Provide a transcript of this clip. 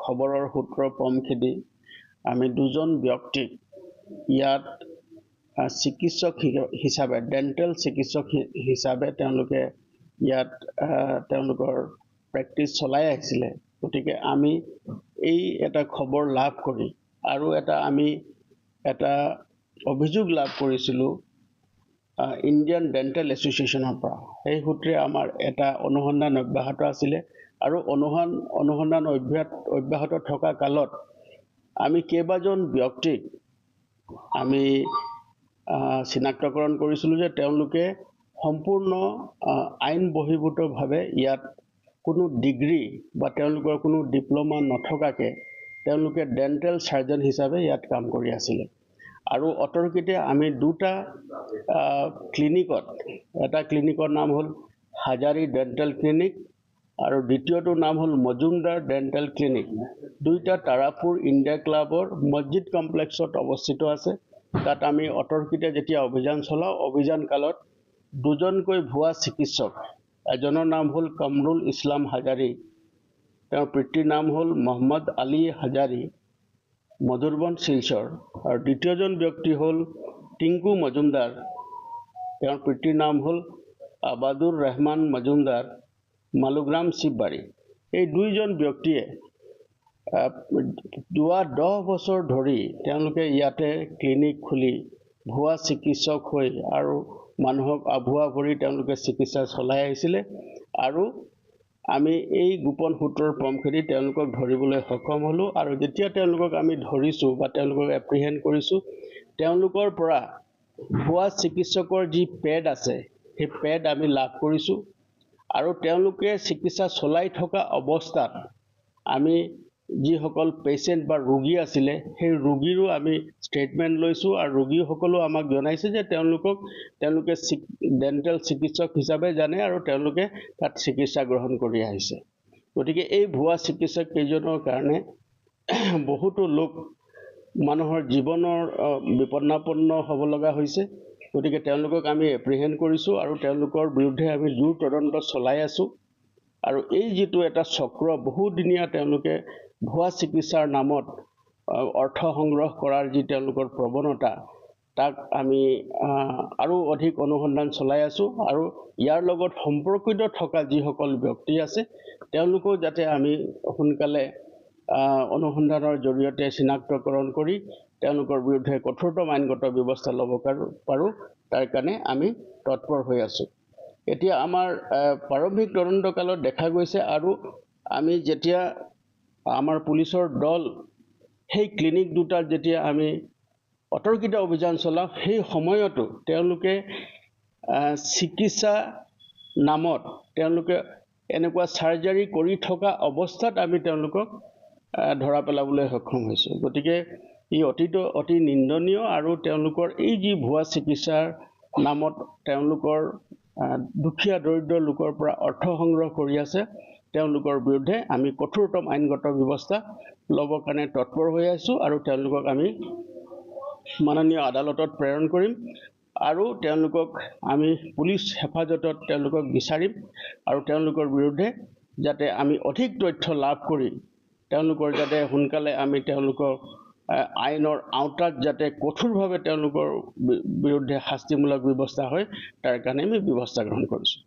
খবৰৰ সূত্ৰ পম খেদি আমি দুজন ব্যক্তিক ইয়াত চিকিৎসক হিচাপে ডেণ্টেল চিকিৎসক হিচাপে তেওঁলোকে ইয়াত তেওঁলোকৰ প্ৰেক্টিচ চলাই আহিছিলে। গতিকে আমি এই এটা খবৰ লাভ কৰি আৰু এটা আমি এটা অভিযোগ লাভ কৰিছিলোঁ ইণ্ডিয়ান ডেণ্টেল এছ'চিয়েশ্যনৰ পৰা। সেই সূত্ৰে আমাৰ এটা অনুসন্ধান অব্যাহত আছিলে। আৰু অনুসন অনুসন্ধান অব্যাহত অব্যাহত থকা কালত আমি কেইবাজন ব্যক্তিক আমি চিনাক্তকৰণ কৰিছিলোঁ যে তেওঁলোকে সম্পূৰ্ণ আইন বহিৰ্ভূতভাৱে ইয়াত কোনো ডিগ্ৰী বা তেওঁলোকৰ কোনো ডিপ্ল'মা নথকাকৈ তেওঁলোকে ডেণ্টেল চাৰ্জন হিচাপে ইয়াত কাম কৰি আছিলে। আৰু অতৰ্কিতে আমি দুটা ক্লিনিকত এটা ক্লিনিকৰ নাম হ'ল হাজাৰী ডেণ্টেল ক্লিনিক আৰু দ্বিতীয়টো নাম হ'ল মজুমদাৰ ডেণ্টেল ক্লিনিক। দুইটা তাৰাপুৰ ইণ্ডিয়া ক্লাবৰ মছজিদ কমপ্লেক্সত অৱস্থিত আছে। তাত আমি অতৰ্কিতে যেতিয়া অভিযান চলাওঁ অভিযান কালত দুজনকৈ ভুৱা চিকিৎসক এজনৰ নাম হ'ল কামৰুল ইছলাম হাজাৰী তেওঁৰ পিতৃৰ নাম হ'ল মহম্মদ আলী হাজাৰী মধুৰবন শিলচৰ। আৰু দ্বিতীয়জন ব্যক্তি হ'ল টিংকু মজুমদাৰ তেওঁৰ পিতৃৰ নাম হ'ল আবাদুৰ ৰহমান মজুমদাৰ। মালুগ্ৰাম শিৱবাৰী এই দুইজন ব্যক্তিয়ে যোৱা দহ বছৰ ধৰি তেওঁলোকে ইয়াতে ক্লিনিক খুলি ভুৱা চিকিৎসক হৈ আৰু মানুহক আভুৱা কৰি তেওঁলোকে চিকিৎসা চলাই আহিছিলে। আৰু আমি এই গোপন সূত্ৰৰ পমখেদি তেওঁলোকক ধৰিবলৈ সক্ষম হ'লোঁ আৰু যেতিয়া তেওঁলোকক আমি ধৰিছোঁ বা তেওঁলোকক এপ্ৰিহেণ্ড কৰিছোঁ তেওঁলোকৰ পৰা ভুৱা চিকিৎসকৰ যি পেড আছে সেই পেড আমি লাভ কৰিছোঁ। আৰু তেওঁলোকে চিকিৎসা চলাই থকা অৱস্থাত আমি যিসকল পেচেণ্ট বা ৰোগী আছিলে সেই ৰোগীৰো আমি ষ্টেটমেণ্ট লৈছোঁ আৰু ৰোগীসকলেও আমাক জনাইছে যে তেওঁলোকক তেওঁলোকে ডেণ্টেল চিকিৎসক হিচাপে জানে আৰু তেওঁলোকে তাত চিকিৎসা গ্ৰহণ কৰি আহিছে। গতিকে এই ভুৱা চিকিৎসক কেইজনৰ কাৰণে বহুতো লোক মানুহৰ জীৱনৰ বিপন্নাপন্ন হ'ব লগা হৈছে। গতিকে তেওঁলোকক আমি এপ্ৰিহেণ্ড কৰিছোঁ আৰু তেওঁলোকৰ বিৰুদ্ধে আমি জোৰ তদন্ত চলাই আছোঁ। আৰু এই যিটো এটা চক্ৰ বহুদিনীয়া তেওঁলোকে ভুৱা চিকিৎসাৰ নামত অৰ্থ সংগ্ৰহ কৰাৰ যি তেওঁলোকৰ প্ৰৱণতা তাক আমি আৰু অধিক অনুসন্ধান চলাই আছোঁ। আৰু ইয়াৰ লগত সম্পৰ্কিত থকা যিসকল ব্যক্তি আছে তেওঁলোকো যাতে আমি সোনকালে অনুসন্ধানৰ জৰিয়তে চিনাক্তকৰণ কৰি তেওঁলোকৰ বিৰুদ্ধে কঠোৰতম আইনগত ব্যৱস্থা ল'ব পাৰোঁ তাৰ কাৰণে আমি তৎপৰ হৈ আছোঁ। এতিয়া আমাৰ প্ৰাৰম্ভিক তদন্তকালত দেখা গৈছে আৰু আমি যেতিয়া আমাৰ পুলিচৰ দল সেই ক্লিনিক দুটাত যেতিয়া আমি অতৰ্কিত অভিযান চলাওঁ সেই সময়তো তেওঁলোকে চিকিৎসা নামত তেওঁলোকে এনেকুৱা চাৰ্জাৰী কৰি থকা অৱস্থাত আমি তেওঁলোকক ধৰা পেলাবলৈ সক্ষম হৈছোঁ। গতিকে ই অতীত অতি নিন্দনীয় আৰু তেওঁলোকৰ এই যি ভুৱা চিকিৎসাৰ নামত তেওঁলোকৰ দুখীয়া দৰিদ্ৰ লোকৰ পৰা অৰ্থ সংগ্ৰহ কৰি আছে তেওঁলোকৰ বিৰুদ্ধে আমি কঠোৰতম আইনগত ব্যৱস্থা ল'বৰ কাৰণে তৎপৰ হৈ আছোঁ আৰু তেওঁলোকক আমি মাননীয় আদালতত প্ৰেৰণ কৰিম আৰু তেওঁলোকক আমি পুলিচ হেফাজতত তেওঁলোকক বিচাৰিম আৰু তেওঁলোকৰ বিৰুদ্ধে যাতে আমি অধিক তথ্য লাভ কৰি তেওঁলোকৰ যাতে সোনকালে আমি তেওঁলোকক আইনৰ আওতাত যাতে কঠোৰভাৱে তেওঁলোকৰ বিৰুদ্ধে শাস্তিমূলক ব্যৱস্থা হয় তাৰ কাৰণে আমি ব্যৱস্থা গ্ৰহণ কৰিছোঁ।